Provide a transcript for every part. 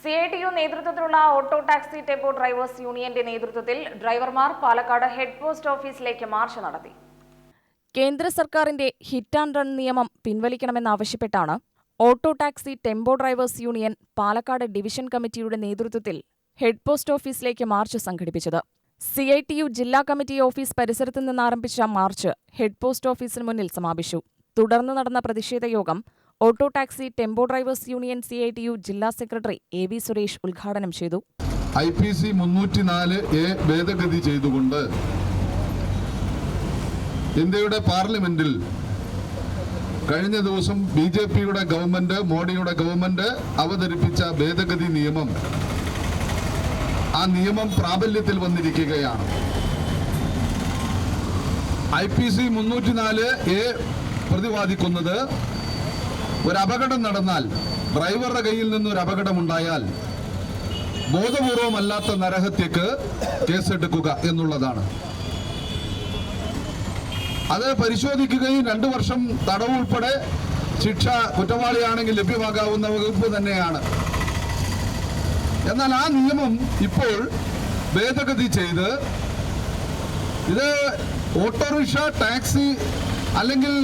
C I T U നേതൃത്വത്തിലുള്ള auto taxi tempo drivers യൂണിയന്റെ നേതൃത്വത്തിൽ ഡ്രൈവർമാർ പാലക്കാട് ഹെഡ് പോസ്റ്റ് ഓഫീസിലേക്ക് മാർച്ച് നടത്തി. കേന്ദ്ര സർക്കാരിന്റെ ഹിറ്റ് ആൻഡ് റൺ നിയമം പിൻവലിക്കണമെന്നാവശ്യപ്പെട്ടാണ് auto taxi tempo drivers union Palakkad division കമ്മിറ്റിയുടെ നേതൃത്വത്തിൽ ഹെഡ് പോസ്റ്റ് ഓഫീസിലേക്ക് മാർച്ച് സംഘടിപ്പിച്ചത്. സി ഐ ടി യു ജില്ലാ കമ്മിറ്റി ഓഫീസ് പരിസരത്തു നിന്നാരംഭിച്ച മാർച്ച് ഹെഡ് പോസ്റ്റ് ഓഫീസിന് മുന്നിൽ സമാപിച്ചു. തുടർന്ന് നടന്ന പ്രതിഷേധ യോഗം auto taxi tempo drivers union C I T U ജില്ലാ സെക്രട്ടറി എ വി സുരേഷ് ഉദ്ഘാടനം ചെയ്തു. ഐ പി സി മുന്നൂറ്റിനാല് എ ഭേദഗതി ചെയ്തുകൊണ്ട് ഇന്ത്യയുടെ പാർലമെന്റിൽ കഴിഞ്ഞ ദിവസം ബി ജെ പിയുടെ ഗവൺമെന്റ് മോഡിയുടെ ഗവൺമെന്റ് അവതരിപ്പിച്ച ഭേദഗതി നിയമം ആ നിയമം പ്രാബല്യത്തിൽ വന്നിരിക്കുകയാണ്. ഐ പി സി മുന്നൂറ്റിനാല് എ പ്രതിപാദിക്കുന്നത് ഒരു അപകടം നടന്നാൽ ഡ്രൈവറുടെ കയ്യിൽ നിന്ന് ഒരു അപകടമുണ്ടായാൽ ബോധപൂർവമല്ലാത്ത നരഹത്യക്ക് കേസെടുക്കുക എന്നുള്ളതാണ്. അത് പരിശോധിക്കുകയും രണ്ടു വർഷം തടവുൾപ്പെടെ ശിക്ഷ കുറ്റവാളിയാണെങ്കിൽ ലഭ്യമാകാവുന്ന വകുപ്പ് തന്നെയാണ്. എന്നാൽ ആ നിയമം ഇപ്പോൾ ഭേദഗതി ചെയ്ത് ഇത് ഓട്ടോറിക്ഷ ടാക്സി അല്ലെങ്കിൽ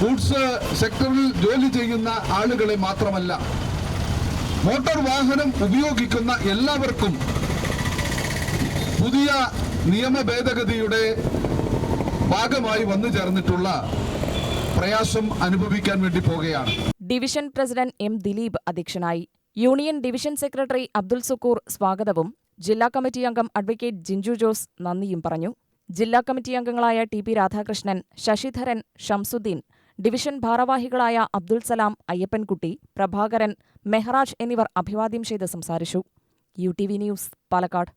ഗൂഡ്സ് സെക്ടറിൽ ജോലി ചെയ്യുന്ന ആളുകളെ മാത്രമല്ല മോട്ടോർ വാഹനം ഉപയോഗിക്കുന്ന എല്ലാവർക്കും പുതിയ നിയമ ഭേദഗതിയുടെ ഭാഗമായി വന്നു ചേർന്നിട്ടുള്ള പ്രയാസം അനുഭവിക്കാൻ വേണ്ടി പോകുകയാണ് ഡിവിഷൻ പ്രസിഡന്റ് എം ദിലീപ് അധ്യക്ഷനായി. Union division secretary Abdul Sukkur സ്വാഗതവും ജില്ലാ കമ്മിറ്റി അംഗം അഡ്വക്കേറ്റ് ജിഞ്ചു ജോസ് നന്ദിയും പറഞ്ഞു. ജില്ലാ കമ്മിറ്റി അംഗങ്ങളായ T P Radhakrishnan Sasidharan Shamsuddin division ഭാരവാഹികളായ അബ്ദുൽ സലാം അയ്യപ്പൻകുട്ടി പ്രഭാകരൻ മെഹ്റാജ് എന്നിവർ അഭിവാദ്യം ചെയ്ത് സംസാരിച്ചു. U T V news Palakkad.